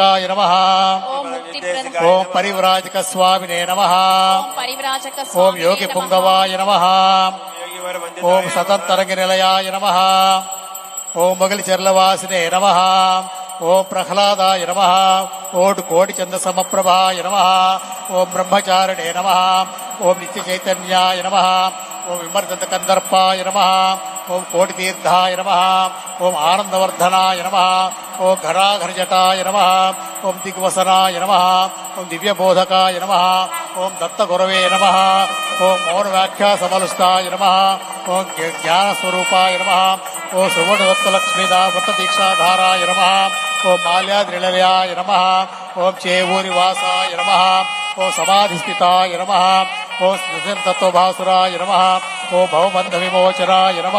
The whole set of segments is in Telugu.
ముక్తిప్రదాయకాయ నమ ఓం పరివ్రాజక స్వామినే నమ ఓం యోగి. పుంగవాయ నమ ఓం సతంతరంగ నిలయాయ నమ ఓం మొగలి చెర్లవాసినే నమ ఓం ప్రహ్లాదాయ నమ ఓం కోటి చంద సమప్రభాయ నమ ఓం బ్రహ్మచారిణే నమ ఓం నిత్య చైతన్యాయ నమ ఓం విమర్దంత కందర్పాయ నమ ఓం కోటి తీర్థాయ నమ ఓం ఆనందవర్ధనాయ నమ ఓం ఘరాఘరజటాయ నమ ఓం దిగ్వసనాయ నమ ఓం దివ్యబోధకాయ నమ ఓం దత్తగురవే నమ ఓం మౌన వ్యాఖ్యా సమలుస్తాయ నమ ఓం జ్ఞానస్వరూపాయ నమ ఓ సువర్ణదత్తలక్ష్మీదా వ్రతదీక్షాధారాయ నమ ఓం మాల్యాద్రిలయాయ నమ ఓం చేవూరివాసాయ నమ ఓం సమాధిస్థితాయ నమ ఓం స్మృతితత్వభాసురాయ నమ ఓం భవబంధ విమోచనాయ నమ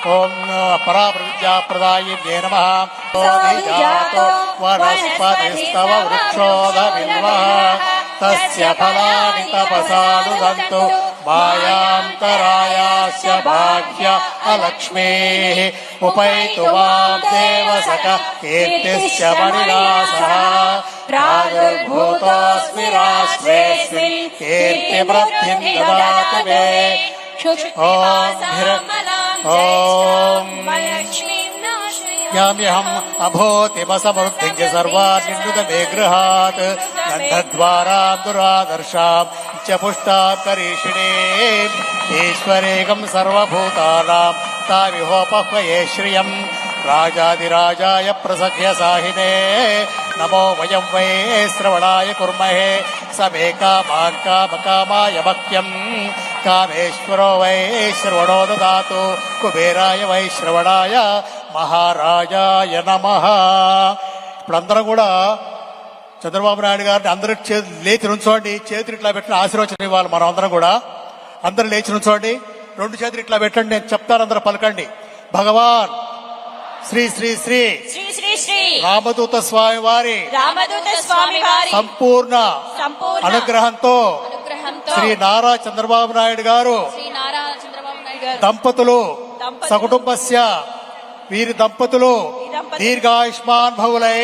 ॐ पराप्रविद्या प्रदायिभ्ये नमः। जातो वनस्पतिस्तव वृक्षोदबिल्वः तस्य फलानि तपसा नुदन्तु मायान्तरायास्य भाग्य अलक्ष्मेः। उपैतु माम् देवसख कीर्तिश्च मणिनासः प्रादुर्भूतोऽस्मि राष्ट्रेऽस्मिन् कीर्तिवृद्धिम् ददातु मे। ॐ యామ్యహం అభూతిమసమృద్ధించ సర్వాన్నిందుత మే గృహాత్ గంధద్వారా దురాదర్శాం చ పుష్టాం కరీషిణే ఈశ్వరేకం సర్వభూతానాం తామిహోపహ్వయే శ్రియం రాజాదిరాజాయ ప్రసఖ్య సాహినే నమో వయం వై శ్రవణాయ కుర్మహే సమే కామాన్ కామకామాయ వై శ్రవణో దదాతు కుబేరాయ వై శ్రవణాయ మహారాజాయ నమ ఇప్పుడందరం కూడా చంద్రబాబు నాయుడు గారిని అందరూ చే- లేచి నుంచోండి. చేతులు ఇట్లా పెట్టిన ఆశీర్వచనం ఇవ్వాలి మనం అందరం కూడా. అందరూ లేచి నుంచోండి. రెండు చేతులు ఇట్లా పెట్టండి. నేను చెప్తాను అందరూ పలకండి. భగవాన్! శ్రీ శ్రీ శ్రీ! శ్రీ శ్రీ శ్రీ! రామదూత స్వామి వారి రామదూత స్వామి వారి సంపూర్ణ అనుగ్రహంతో శ్రీ నారా చంద్రబాబు నాయుడు గారు దంపతులు సకుటుంబస్య వీరి దంపతులు. దీర్ఘాయుష్మాన్ భవులై.